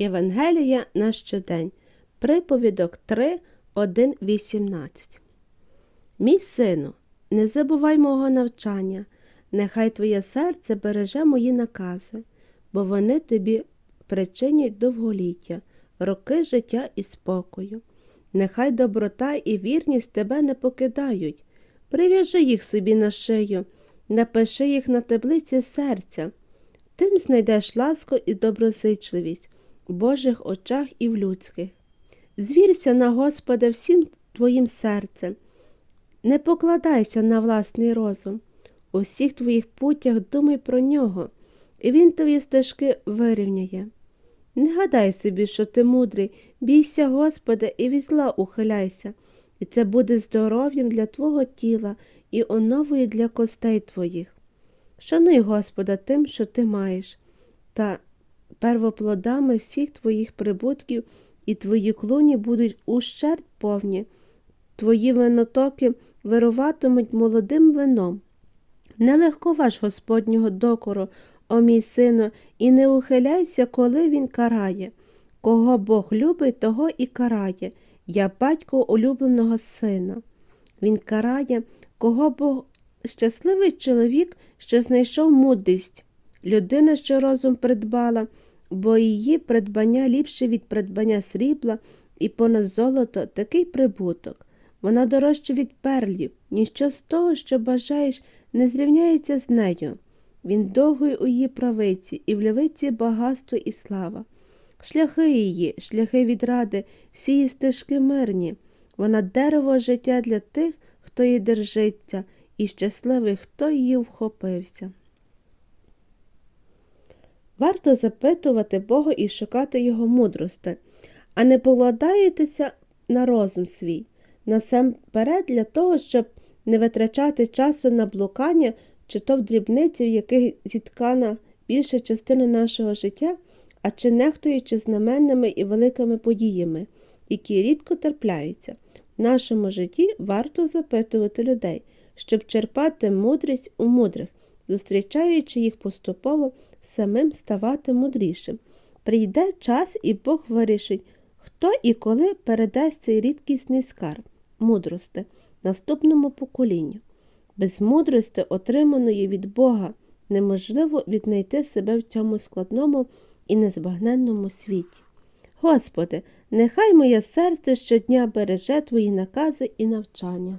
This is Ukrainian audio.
Євангелія на щодень. Приповідок 3, 1, 18. Мій сину, не забувай мого навчання, нехай твоє серце береже мої накази, бо вони тобі причинять довголіття, роки життя і спокою. Нехай доброта і вірність тебе не покидають. Прив'яжи їх собі на шию, напиши їх на таблиці серця. Тим знайдеш ласку і доброзичливість Божих очах і в людських. Звірся на Господа всім твоїм серцем, не покладайся на власний розум. У всіх твоїх путях думай про нього, і він твої стежки вирівняє. Не гадай собі, що ти мудрий, бійся Господа і від зла ухиляйся, і це буде здоров'ям для твого тіла і оновою для костей твоїх. Шануй Господа тим, що ти маєш, та первоплодами всіх твоїх прибутків і твої клуні будуть ущерть повні, твої винотоки вируватимуть молодим вином. Не легковаж Господнього докору, о мій сину, і не ухиляйся, коли він карає. Кого Бог любить, того і карає. Я батько улюбленого сина. Він карає, кого Бог щасливий чоловік, що знайшов мудрість, людина, що розум придбала, бо її придбання ліпше від придбання срібла і понад золото такий прибуток. Вона дорожча від перлів, ніщо з того, що бажаєш, не зрівняється з нею. Він довгий у її правиці, і в лівиці багатство і слава. Шляхи її, шляхи відради, всі її стежки мирні. Вона дерево життя для тих, хто її держиться, і щасливий, хто її вхопився. Варто запитувати Бога і шукати Його мудрости, а не покладаєтеся на розум свій, насамперед для того, щоб не витрачати часу на блукання чи то в дрібниці, в яких зіткана більша частина нашого життя, а чи нехтуючи знаменними і великими подіями, які рідко терпляються. В нашому житті варто запитувати людей, щоб черпати мудрість у мудрих, зустрічаючи їх поступово, самим ставати мудрішим. Прийде час, і Бог вирішить, хто і коли передасть цей рідкісний скарб мудрости наступному поколінню. Без мудрості, отриманої від Бога, неможливо віднайти себе в цьому складному і незбагненному світі. Господи, нехай моє серце щодня береже Твої накази і навчання.